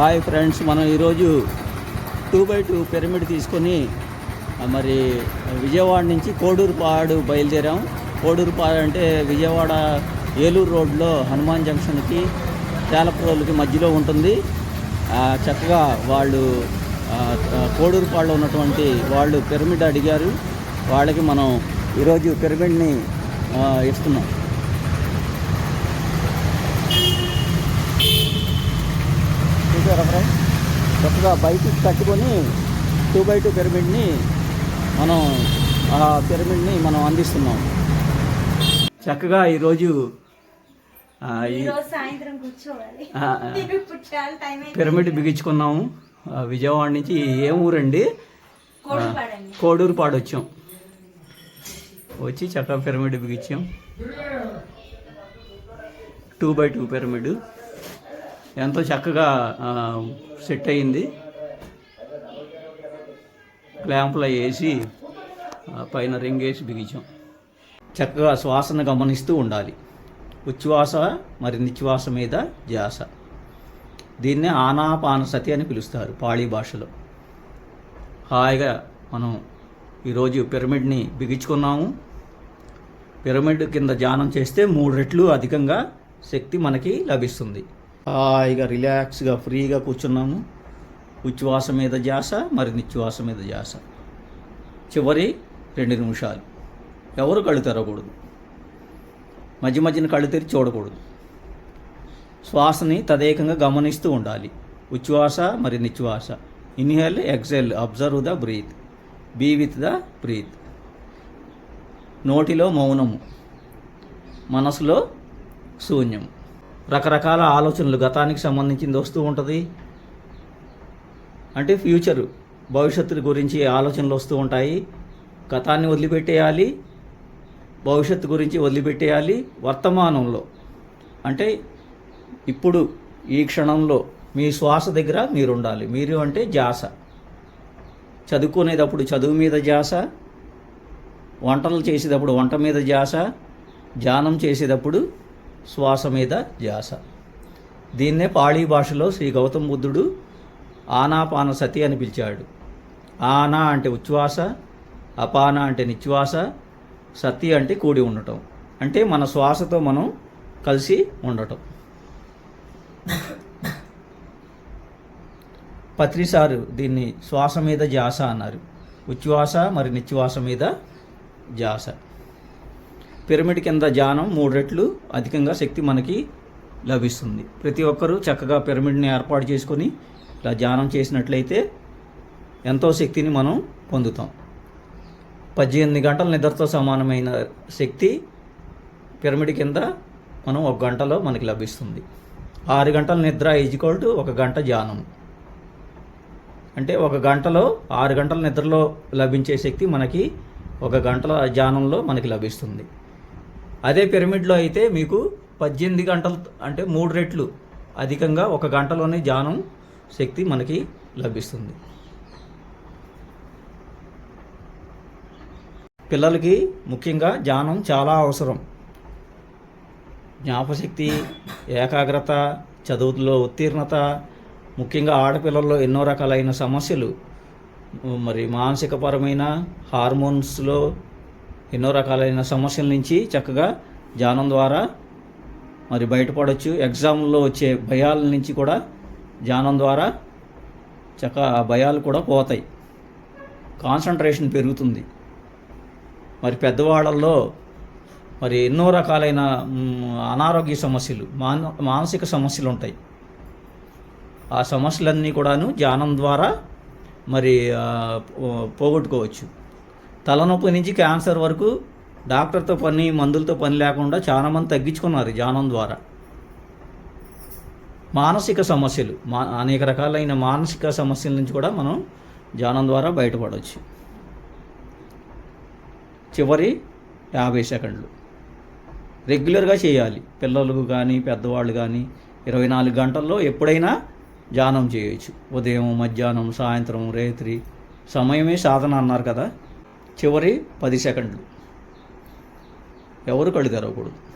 Hi friends మనం ఈరోజు two by two pyramid తీసుకొని మరి విజయవాడ నుంచి కోడూరుపాడు బయలుదేరాం. కోడూరుపాడు అంటే విజయవాడ ఏలూరు రోడ్లో హనుమాన్ జంక్షన్కి తేలప్రోలుకి మధ్యలో ఉంటుంది. చక్కగా వాళ్ళు కోడూరుపాడులో ఉన్నటువంటి వాళ్ళు పిరమిడ్ అడిగారు. వాళ్ళకి మనం ఈరోజు పిరమిడ్ని ఇస్తున్నాం. చక్కగా బయటికి కట్టుకొని టూ బై టూ పిరమిడ్ని మనం ఆ పిరమిడ్ని మనం అందిస్తున్నాం. చక్కగా ఈరోజు పిరమిడ్ బిగించుకున్నాము. విజయవాడ నుంచి ఏ ఊరండి? కోడూరుపాడు వచ్చాం వచ్చి చక్కగా pyramid బిగించాం. Two by two pyramid. ఎంతో చక్కగా సెట్ అయింది. క్లాంపులు వేసి పైన రింగ్ వేసి బిగించాం. చక్కగా శ్వాసను గమనిస్తూ ఉండాలి. ఉచ్ఛ్వాస మరి నిశ్వాస మీద ధ్యాస. దీన్నే ఆనాపాన సతి అని పిలుస్తారు పాళీ భాషలో. హాయిగా మనం ఈరోజు పిరమిడ్ని బిగించుకున్నాము. పిరమిడ్ కింద ధ్యానం చేస్తే మూడు రెట్లు అధికంగా శక్తి మనకి లభిస్తుంది. హాయిగా రిలాక్స్గా ఫ్రీగా కూర్చున్నాము. ఉచ్ఛ్వాస మీద ధ్యాస మరి నిశ్వాస మీద ధ్యాస. చివరి రెండు నిమిషాలు. ఎవరు కళ్ళు తెరవకూడదు. మధ్య మధ్యన కళ్ళు తెరిచి చూడకూడదు. శ్వాసని తదేకంగా గమనిస్తూ ఉండాలి. ఉచ్ఛ్వాస మరి నిశ్వాస inhale exhale observe the breath. Be with the breath. నోటిలో మౌనము. మనసులో శూన్యం రకరకాల ఆలోచనలు గతానికి సంబంధించింది వస్తూ ఉంటుంది. అంటే ఫ్యూచర్ భవిష్యత్తు గురించి ఆలోచనలు వస్తూ ఉంటాయి. గతాన్ని వదిలిపెట్టేయాలి భవిష్యత్తు గురించి వదిలిపెట్టేయాలి వర్తమానంలో. అంటే ఇప్పుడు ఈ క్షణంలో మీ శ్వాస దగ్గర మీరు ఉండాలి మీరు అంటే జాస. చదువుకునేటప్పుడు చదువు మీద జాస వంటలు చేసేటప్పుడు వంట మీద జాస ధ్యానం చేసేటప్పుడు శ్వాస మీద జాస దీన్నే పాళీ భాషలో శ్రీ గౌతమ బుద్ధుడు ఆనాపాన సతి అని పిలిచాడు. ఆనా అంటే ఉచ్ఛ్వాస అపాన అంటే నిశ్వాస సతి అంటే కూడి ఉండటం. అంటే మన శ్వాసతో మనం కలిసి ఉండటం. పత్రిసారు దీన్ని శ్వాస మీద జాస అన్నారు. ఉచ్ఛ్వాస మరి నిశ్వాస మీద జాస పిరమిడ్ కింద ధ్యానం మూడు రెట్లు అధికంగా శక్తి మనకి లభిస్తుంది. ప్రతి ఒక్కరూ చక్కగా పిరమిడ్ని ఏర్పాటు చేసుకొని ఇలా ధ్యానం చేసినట్లయితే ఎంతో శక్తిని మనం పొందుతాం. పద్దెనిమిది గంటల నిద్రతో సమానమైన శక్తి పిరమిడ్ కింద మనం ఒక గంటలో మనకి లభిస్తుంది. ఆరు గంటల నిద్ర ఈజ్వల్ టు ఒక గంట ధ్యానం అంటే ఒక గంటలో ఆరు గంటల నిద్రలో లభించే శక్తి మనకి ఒక గంటల ధ్యానంలో మనకి లభిస్తుంది. అదే పిరమిడ్లో అయితే మీకు పద్దెనిమిది గంటలు అంటే మూడు రెట్లు అధికంగా ఒక గంటలోనే ధ్యానం శక్తి మనకి లభిస్తుంది. పిల్లలకి ముఖ్యంగా ధ్యానం చాలా అవసరం. జ్ఞాపశక్తి ఏకాగ్రత చదువులో ఉత్తీర్ణత ముఖ్యంగా ఆడపిల్లల్లో ఎన్నో రకాలైన సమస్యలు మరి మానసికపరమైన హార్మోన్స్లో ఎన్నో రకాలైన సమస్యల నుంచి చక్కగా ధ్యానం ద్వారా మరి బయటపడవచ్చు ఎగ్జామ్లో వచ్చే భయాల నుంచి కూడా ధ్యానం ద్వారా చక్క ఆ భయాలు కూడా పోతాయి. కాన్సన్ట్రేషన్ పెరుగుతుంది. మరి పెద్దవాళ్ళల్లో మరి ఎన్నో రకాలైన అనారోగ్య సమస్యలు మాన మానసిక సమస్యలు ఉంటాయి. ఆ సమస్యలన్నీ కూడాను ధ్యానం ద్వారా మరి పోగొట్టుకోవచ్చు. తలనొప్పి నుంచి క్యాన్సర్ వరకు డాక్టర్తో పని మందులతో పని లేకుండా చాలామంది తగ్గించుకున్నారు ధ్యానం ద్వారా. మానసిక సమస్యలు మా అనేక రకాలైన మానసిక సమస్యల నుంచి కూడా మనం ధ్యానం ద్వారా బయటపడవచ్చు చివరి యాభై సెకండ్లు. రెగ్యులర్గా చేయాలి. పిల్లలకు కానీ పెద్దవాళ్ళు కానీ ఇరవై నాలుగు గంటల్లో ఎప్పుడైనా ధ్యానం చేయొచ్చు. ఉదయం మధ్యాహ్నం సాయంత్రం రాత్రి. సమయమే సాధన అన్నారు కదా? చివరి పది సెకండ్లు. ఎవరు కళ్ళు తెరవకూడదు.